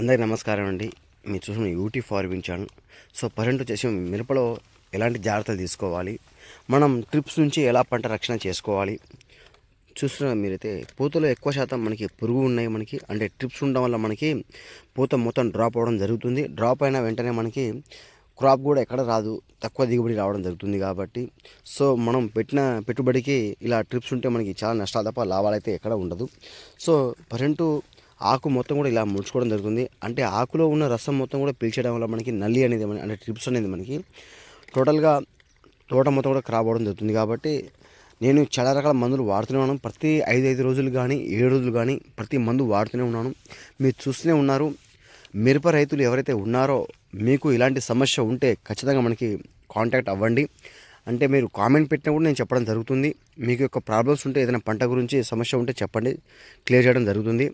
అందరికీ నమస్కారం అండి. మీరు చూసిన యూటీ ఫార్మింగ్ ఛానల్. సో పరెంట్ వచ్చేసి మిరపలో ఎలాంటి జాగ్రత్తలు తీసుకోవాలి? మనం ట్రిప్స్ నుంచి ఎలా పంట రక్షణ చేసుకోవాలి? చూస్తున్నారు మీరైతే పూతలో ఎక్కువ శాతం మనకి పురుగు ఉన్నాయి మనకి. అంటే ట్రిప్స్ ఉండడం వల్ల మనకి పూత మొత్తం డ్రాప్ అవ్వడం జరుగుతుంది. డ్రాప్ అయిన వెంటనే మనకి క్రాప్ కూడా ఎక్కడ రాదు. తక్కువ దిగుబడి రావడం జరుగుతుంది కాబట్టి. సో మనం పెట్టిన పెట్టుబడికి ఇలా ట్రిప్స్ ఉంటే మనకి చాలా నష్టాలు తప్ప లాభాలు అయితే ఎక్కడ ఉండదు. సో ప్రజెంటు ఆకు మొత్తం కూడా ఇలా ముడుచుకోవడం జరుగుతుంది. అంటే ఆకులో ఉన్న రసం మొత్తం కూడా పీల్చడం వల్ల మనకి నల్లి అనేది మన- అంటే ట్రిప్స్ అనేది మనకి టోటల్గా తోట మొత్తం కూడా ఖరాబ్ అవడం జరుగుతుంది. కాబట్టి నేను చాలా రకాల మందులు వాడుతూనే ఉన్నాను. ప్రతి ఐదు ఐదు రోజులు కానీ ఏడు రోజులు కానీ ప్రతి మందు వాడుతూనే ఉన్నాను. మీరు చూస్తూనే ఉన్నారు. మిరప రైతులు ఎవరైతే ఉన్నారో మీకు ఇలాంటి సమస్య ఉంటే ఖచ్చితంగా మనకి కాంటాక్ట్ అవ్వండి. అంటే మీరు కామెంట్ పెట్టినా కూడా నేను చెప్పడం జరుగుతుంది. మీకు యొక్క ప్రాబ్లమ్స్ ఉంటే ఏదైనా పంట గురించి సమస్య ఉంటే చెప్పండి. క్లియర్ చేయడం జరుగుతుంది.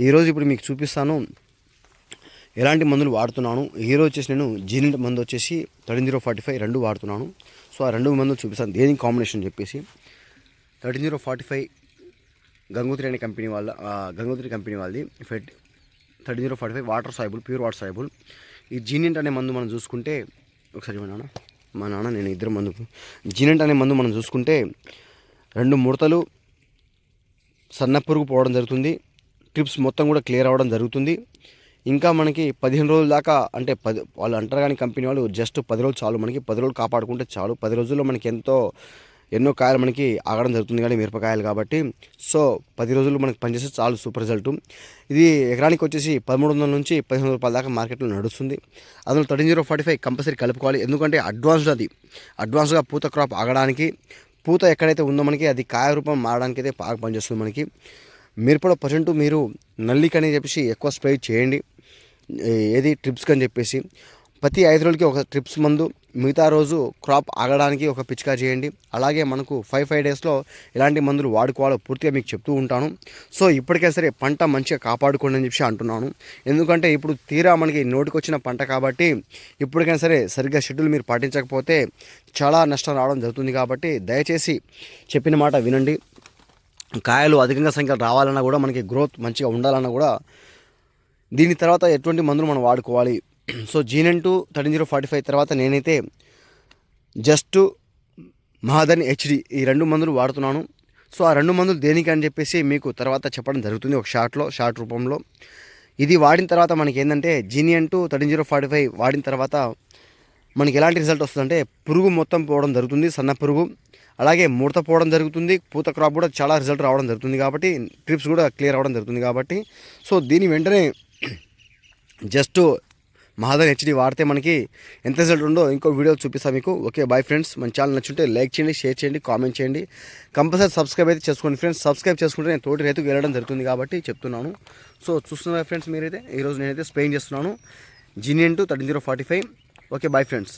ఈరోజు ఇప్పుడు మీకు చూపిస్తాను ఎలాంటి మందులు వాడుతున్నాను. హీరో వచ్చేసి నేను జీనిట్ మందు వచ్చేసి థర్టీన్ జీరో ఫార్టీ ఫైవ్ రెండు వాడుతున్నాను. సో ఆ రెండు మందులు చూపిస్తాను. దేని కాంబినేషన్ చెప్పేసి. Thirteen zero forty five Gangotri అనే కంపెనీ వాళ్ళ ఆ, గంగోత్రి కంపెనీ వాళ్ళది. ఫెట్ thirty zero forty five water soluble pure water soluble. ఈ జీనింట్ అనే మందు మనం చూసుకుంటే ఒకసారి మా నాన్న మా నాన్న నేను ఇద్దరు మందు జీనెంట్ అనే మందు మనం చూసుకుంటే రెండు ముడతలు సన్న పురుగు పోవడం జరుగుతుంది. ట్రిప్స్ మొత్తం కూడా క్లియర్ అవ్వడం జరుగుతుంది. ఇంకా మనకి పదిహేను రోజుల దాకా అంటే పది వాళ్ళు అంటారు కానీ కంపెనీ వాళ్ళు జస్ట్ పది రోజులు చాలు మనకి పది రోజులు కాపాడుకుంటే చాలు. పది రోజుల్లో మనకి ఎంతో ఎన్నో కాయలు మనకి ఆగడం జరుగుతుంది కానీ మిరపకాయలు కాబట్టి. సో పది రోజులు మనకి పనిచేస్తే చాలు సూపర్ రిజల్ట్. ఇది ఎకరానికి వచ్చేసి పదమూడు వందల నుంచి పదిహేను రూపాయల దాకా మార్కెట్లో నడుస్తుంది. అందులో thirteen zero forty five compulsory కలుపుకోవాలి. ఎందుకంటే అడ్వాన్స్డ్ అది. అడ్వాన్స్గా పూత క్రాప్ ఆగడానికి పూత ఎక్కడైతే ఉందో మనకి అది కాయ రూపం మారడానికి అయితే బాగా పనిచేస్తుంది మనకి. మిరపలో ప్రజెంట్ మీరు నల్లికి అని చెప్పేసి ఎక్కువ స్ప్రే చేయండి. ఏది ట్రిప్స్కి అని చెప్పేసి. ప్రతి ఐదు రోజులకి ఒక ట్రిప్స్ మందు మిగతా రోజు క్రాప్ ఆగడానికి ఒక పిచికా చేయండి. అలాగే మనకు ఫైవ్ ఫైవ్ డేస్లో ఎలాంటి మందులు వాడుకోవాలో పూర్తిగా మీకు చెప్తూ ఉంటాను. సో ఇప్పటికే సరే పంట మంచిగా కాపాడుకోండి అని చెప్పి అంటున్నాను. ఎందుకంటే ఇప్పుడు తీరా మనకి నోటికి వచ్చిన పంట కాబట్టి ఇప్పటికైనా సరే సరిగ్గా షెడ్యూల్ మీరు పాటించకపోతే చాలా నష్టం రావడం జరుగుతుంది కాబట్టి దయచేసి చెప్పిన మాట వినండి. కాయలు అధికంగా సంఖ్యలో రావాలన్నా కూడా మనకి గ్రోత్ మంచిగా ఉండాలన్నా కూడా దీని తర్వాత ఎటువంటి మందులు మనం వాడుకోవాలి? So జీనెన్ two thirteen zero forty five తర్వాత నేనైతే జస్ట్ మహాదన్ హెచ్డి ఈ రెండు మందులు వాడుతున్నాను. సో ఆ రెండు మందులు దేనికి అని చెప్పేసి మీకు తర్వాత చెప్పడం జరుగుతుంది ఒక షార్ట్లో షార్ట్ రూపంలో. ఇది వాడిన తర్వాత మనకి ఏంటంటే జీనియన్ two thirteen zero forty five వాడిన తర్వాత మనకి ఎలాంటి రిజల్ట్ వస్తుందంటే పురుగు మొత్తం పోవడం జరుగుతుంది సన్న పురుగు. అలాగే ముడత పోవడం జరుగుతుంది పూత క్రాప్ కూడా చాలా రిజల్ట్ రావడం జరుగుతుంది కాబట్టి ట్రిప్స్ కూడా క్లియర్ అవ్వడం జరుగుతుంది కాబట్టి. సో దీని వెంటనే జస్ట్ మహాదన్ హెచ్డి వాడితే మనకి ఎంత రిజల్ట్ ఉందో ఇంకో వీడియో చూపిస్తాను మీకు. ఓకే బాయ్ ఫ్రెండ్స్ మన ఛానల్ నచ్చుంటే లైక్ చేయండి షేర్ చేయండి కామెంట్ చేయండి. కంపల్సరీ సబ్స్క్రైబ్ అయితే చేసుకోండి ఫ్రెండ్స్ సబ్స్క్రైబ్ చేసుకుంటే నేను తోటి రైతుకు వెళ్ళడం జరుగుతుంది కాబట్టి చెప్తున్నాను. సో చూస్తున్నారు ఫ్రెండ్స్ మీరైతే? ఈరోజు నేనైతే స్పెయిన్ చేస్తున్నాను. జీనియన్ two thirteen zero forty five. Okay bye friends